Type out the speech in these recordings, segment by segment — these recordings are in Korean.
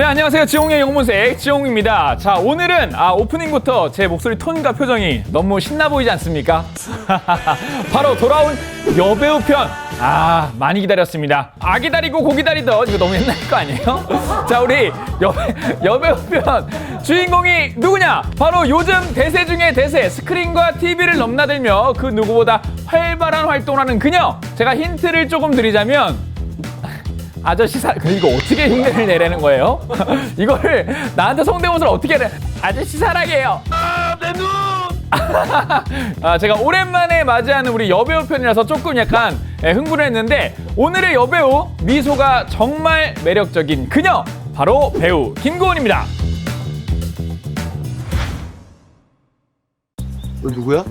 네, 안녕하세요. 지용의 영문색 지용입니다. 자, 오늘은 아, 오프닝부터 제 목소리 톤과 표정이 너무 신나 보이지 않습니까? 바로 돌아온 여배우 편. 아, 많이 기다렸습니다. 아 기다리고 고 기다리던 이거 너무 옛날 거 아니에요? 자, 우리 여배, 여배우 편 주인공이 누구냐? 바로 요즘 대세 중의 대세 스크린과 TV를 넘나들며 그 누구보다 활발한 활동을 하는 그녀. 제가 힌트를 조금 드리자면 아저씨 살그 이거 어떻게 흉내를 내라는 거예요? 이거를 나한테 성대모사를 어떻게 해? 아저씨 사랑해요. 아 내 눈. 아 제가 오랜만에 맞이하는 우리 여배우 편이라서 조금 약간 예, 흥분했는데 오늘의 여배우 미소가 정말 매력적인 그녀 바로 배우 김고은입니다. 너 누구야?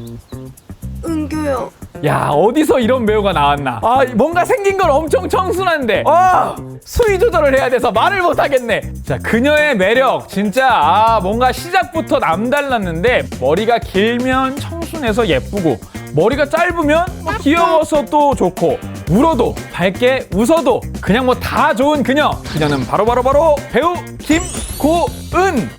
은교요. 야 어디서 이런 배우가 나왔나? 아 뭔가 생긴 건 엄청 청순한데 아 수위 조절을 해야 돼서 말을 못 하겠네. 자 그녀의 매력 진짜 아 뭔가 시작부터 남달랐는데 머리가 길면 청순해서 예쁘고 머리가 짧으면 뭐 귀여워서 또 좋고 울어도 밝게 웃어도 그냥 뭐 다 좋은 그녀. 그녀는 바로 바로 바로 배우 김고은.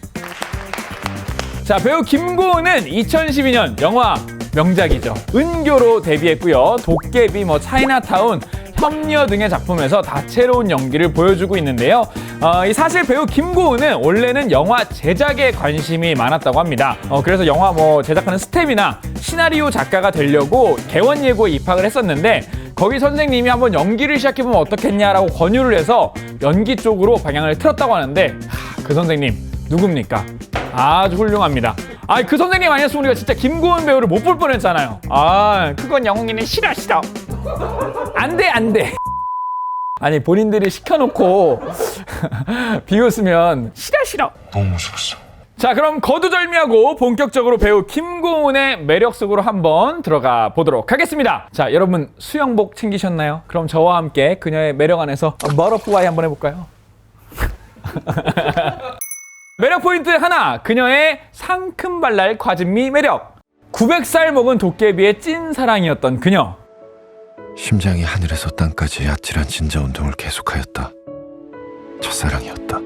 자, 배우 김고은은 2012년 영화 명작이죠. 은교로 데뷔했고요. 도깨비, 뭐 차이나타운, 협녀 등의 작품에서 다채로운 연기를 보여주고 있는데요. 어, 이 사실 배우 김고은은 원래는 영화 제작에 관심이 많았다고 합니다. 어, 그래서 영화 뭐 제작하는 스텝이나 시나리오 작가가 되려고 개원 예고에 입학을 했었는데 거기 선생님이 한번 연기를 시작해보면 어떻겠냐라고 권유를 해서 연기 쪽으로 방향을 틀었다고 하는데 하, 그 선생님 누굽니까? 아주 훌륭합니다. 아, 그 선생님 아니었으면 우리가 진짜 김고은 배우를 못 볼 뻔했잖아요. 아, 그건 영웅이는 싫어 싫어. 안 돼, 안 돼. 아니 본인들이 시켜놓고 비웃으면 싫어 싫어. 너무 무섭어. 자, 그럼 거두절미하고 본격적으로 배우 김고은의 매력 속으로 한번 들어가 보도록 하겠습니다. 자, 여러분 수영복 챙기셨나요? 그럼 저와 함께 그녀의 매력 안에서 머러프와이 한번 해볼까요? 매력 포인트 하나, 그녀의 상큼발랄 과즙미 매력. 900살 먹은 도깨비의 찐 사랑이었던 그녀. 심장이 하늘에서 땅까지 아찔한 진자 운동을 계속하였다. 첫사랑이었다.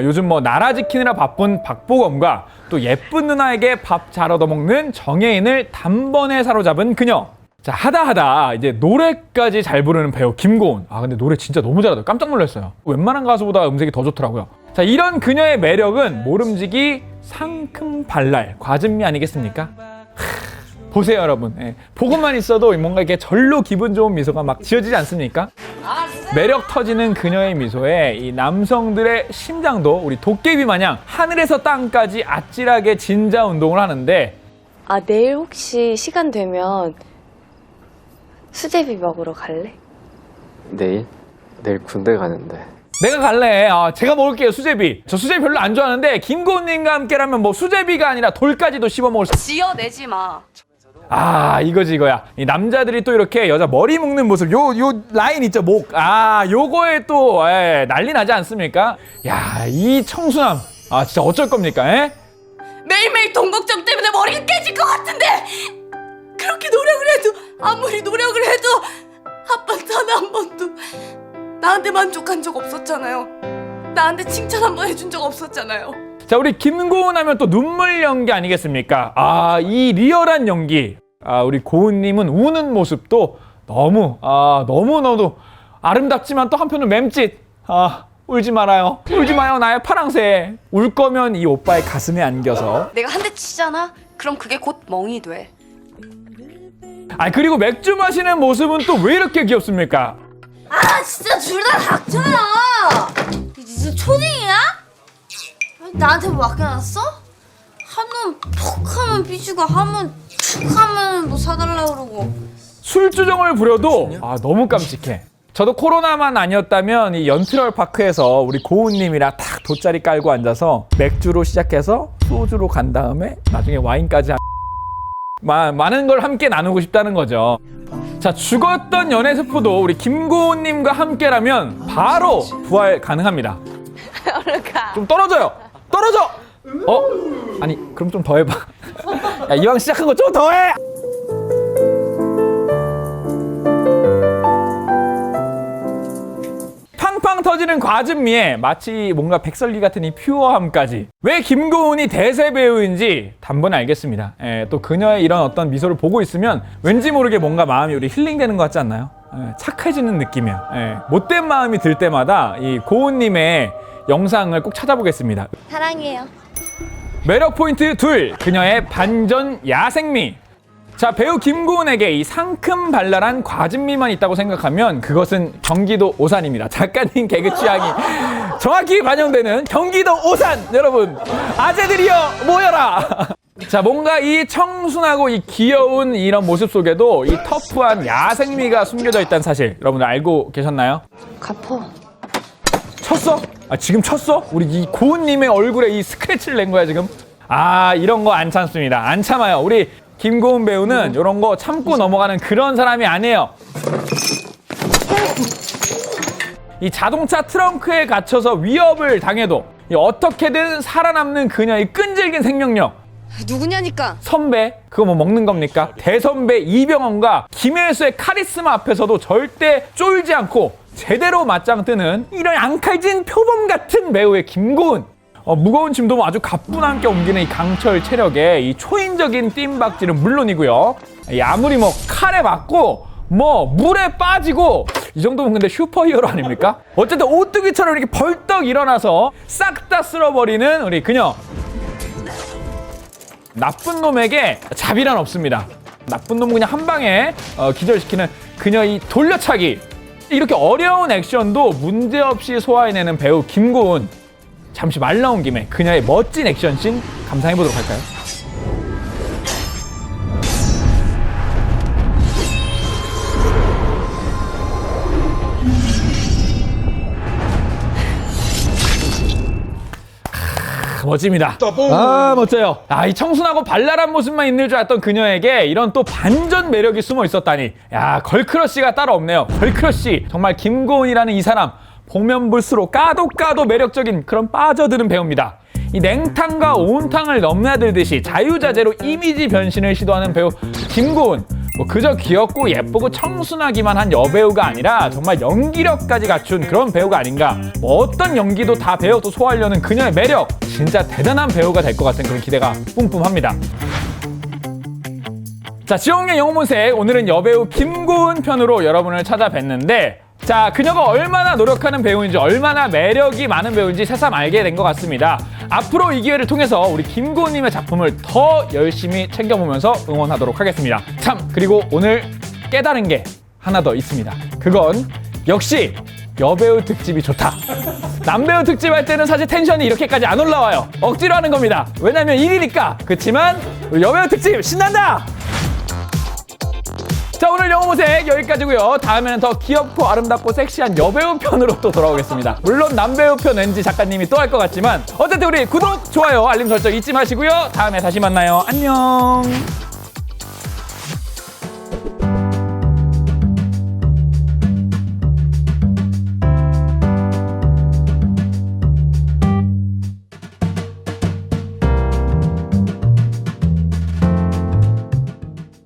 요즘 뭐 나라 지키느라 바쁜 박보검과 또 예쁜 누나에게 밥 잘 얻어먹는 정예인을 단번에 사로잡은 그녀. 자 하다 하다 이제 노래까지 잘 부르는 배우 김고은. 아 근데 노래 진짜 너무 잘하더라고요. 깜짝 놀랐어요. 웬만한 가수보다 음색이 더 좋더라고요. 자 이런 그녀의 매력은 모름지기 상큼 발랄 과즙미 아니겠습니까? 하, 보세요 여러분. 예, 보고만 있어도 뭔가 이렇게 절로 기분 좋은 미소가 막 지어지지 않습니까? 매력 터지는 그녀의 미소에 이 남성들의 심장도 우리 도깨비 마냥 하늘에서 땅까지 아찔하게 진자 운동을 하는데 아, 내일 혹시 시간 되면 수제비 먹으러 갈래? 내일? 내일 군대 가는데 내가 갈래. 아, 제가 먹을게요 수제비. 저 수제비 별로 안 좋아하는데 김고은님과 함께라면 뭐 수제비가 아니라 돌까지도 씹어 먹을 수. 지어내지 마. 아 이거지 이거야. 이 남자들이 또 이렇게 여자 머리 묶는 모습 요 요 라인 있죠 목. 아 요거에 또 에, 난리 나지 않습니까? 야 이 청순함. 아 진짜 어쩔 겁니까? 에? 매일매일 돈 걱정 때문에 머리가 깨질 것 같은데 그렇게 노력을 해도 아무리 노력을 해도 아빠 단한 번도 나한테 만족한 적 없었잖아요. 나한테 칭찬 한 번 해준 적 없었잖아요. 자, 우리 김고은 하면 또 눈물 연기 아니겠습니까? 아, 이 리얼한 연기. 아, 우리 고은님은 우는 모습도 너무, 아, 너무 너무 아름답지만 또 한편으로 맴짓. 아, 울지 말아요. 울지 마요, 나의 파랑새. 울 거면 이 오빠의 가슴에 안겨서. 내가 한 대 치잖아. 그럼 그게 곧 멍이 돼. 아, 그리고 맥주 마시는 모습은 또 왜 이렇게 귀엽습니까? 아 진짜 둘 다 닥쳐요 이 진짜 초딩이야? 나한테 뭐 맡겨놨어? 한번 퍽 하면 삐지고 한번 툭 하면 뭐 사달라 그러고 술주정을 부려도 아, 너무 깜찍해. 저도 코로나만 아니었다면 이 연트럴 파크에서 우리 고은님이랑 탁 돗자리 깔고 앉아서 맥주로 시작해서 소주로 간 다음에 나중에 와인까지 하... 마, 많은 걸 함께 나누고 싶다는 거죠. 자 죽었던 연애 스포도 우리 김고은님과 함께라면 바로 부활 가능합니다. 좀 떨어져요. 떨어져. 어? 아니 그럼 좀 더 해봐. 야, 이왕 시작한 거 좀 더 해. 팡팡 터지는 과즙미에 마치 뭔가 백설기 같은 이 퓨어함까지 왜 김고은이 대세 배우인지 단번에 알겠습니다. 예, 또 그녀의 이런 어떤 미소를 보고 있으면 왠지 모르게 뭔가 마음이 우리 힐링되는 것 같지 않나요? 예, 착해지는 느낌이야. 예, 못된 마음이 들 때마다 이 고은님의 영상을 꼭 찾아보겠습니다. 사랑해요. 매력 포인트 둘 그녀의 반전 야생미 자 배우 김고은에게 이 상큼 발랄한 과즙미만 있다고 생각하면 그것은 경기도 오산입니다 작가님 개그 취향이 정확히 반영되는 경기도 오산 여러분 아재들이여 모여라 자 뭔가 이 청순하고 이 귀여운 이런 모습 속에도 이 터프한 야생미가 숨겨져 있다는 사실 여러분들 알고 계셨나요? 갚어. 쳤어? 아 지금 쳤어? 우리 이 고은님의 얼굴에 이 스크래치를 낸 거야 지금? 아 이런 거 안 참습니다. 안 참아요. 우리 김고은 배우는 이런 거 참고 넘어가는 그런 사람이 아니에요. 이 자동차 트렁크에 갇혀서 위협을 당해도 이 어떻게든 살아남는 그녀의 끈질긴 생명력. 누구냐니까. 선배 그거 뭐 먹는 겁니까? 대선배 이병헌과 김혜수의 카리스마 앞에서도 절대 쫄지 않고 제대로 맞짱 뜨는 이런 앙칼진 표범 같은 배우의 김고은 어, 무거운 짐도 뭐 아주 가뿐한 게 옮기는 이 강철 체력에 이 초인적인 뜀박질은 물론이고요 이 아무리 뭐 칼에 맞고 뭐 물에 빠지고 이 정도면 근데 슈퍼히어로 아닙니까? 어쨌든 오뚜기처럼 이렇게 벌떡 일어나서 싹 다 쓸어버리는 우리 그녀 나쁜 놈에게 자비란 없습니다. 나쁜 놈은 그냥 한 방에 어, 기절시키는 그녀 이 돌려차기. 이렇게 어려운 액션도 문제없이 소화해내는 배우 김고은. 잠시 말 나온 김에 그녀의 멋진 액션씬 감상해 보도록 할까요? 크, 멋집니다. 아 멋져요. 아 이 청순하고 발랄한 모습만 있는 줄 알았던 그녀에게 이런 또 반전 매력이 숨어 있었다니. 야 걸크러쉬가 따로 없네요. 걸크러쉬 정말 김고은이라는 이 사람 보면 볼수록 까도 까도 매력적인 그런 빠져드는 배우입니다. 이 냉탕과 온탕을 넘나들듯이 자유자재로 이미지 변신을 시도하는 배우 김고은. 뭐 그저 귀엽고 예쁘고 청순하기만 한 여배우가 아니라 정말 연기력까지 갖춘 그런 배우가 아닌가. 뭐 어떤 연기도 다 배워 또 소화하려는 그녀의 매력. 진짜 대단한 배우가 될 것 같은 그런 기대가 뿜뿜합니다. 자, 지용의 영웅본색 오늘은 여배우 김고은 편으로 여러분을 찾아뵀는데 자, 그녀가 얼마나 노력하는 배우인지 얼마나 매력이 많은 배우인지 새삼 알게 된 것 같습니다. 앞으로 이 기회를 통해서 우리 김고은님의 작품을 더 열심히 챙겨보면서 응원하도록 하겠습니다. 참, 그리고 오늘 깨달은 게 하나 더 있습니다. 그건 역시 여배우 특집이 좋다. 남배우 특집 할 때는 사실 텐션이 이렇게까지 안 올라와요. 억지로 하는 겁니다. 왜냐면 일이니까. 그렇지만 우리 여배우 특집 신난다! 자 오늘 영어모색 여기까지고요. 다음에는 더 귀엽고 아름답고 섹시한 여배우 편으로 또 돌아오겠습니다. 물론 남배우 편 왠지 작가님이 또 할 것 같지만 어쨌든 우리 구독 좋아요 알림 설정 잊지 마시고요. 다음에 다시 만나요. 안녕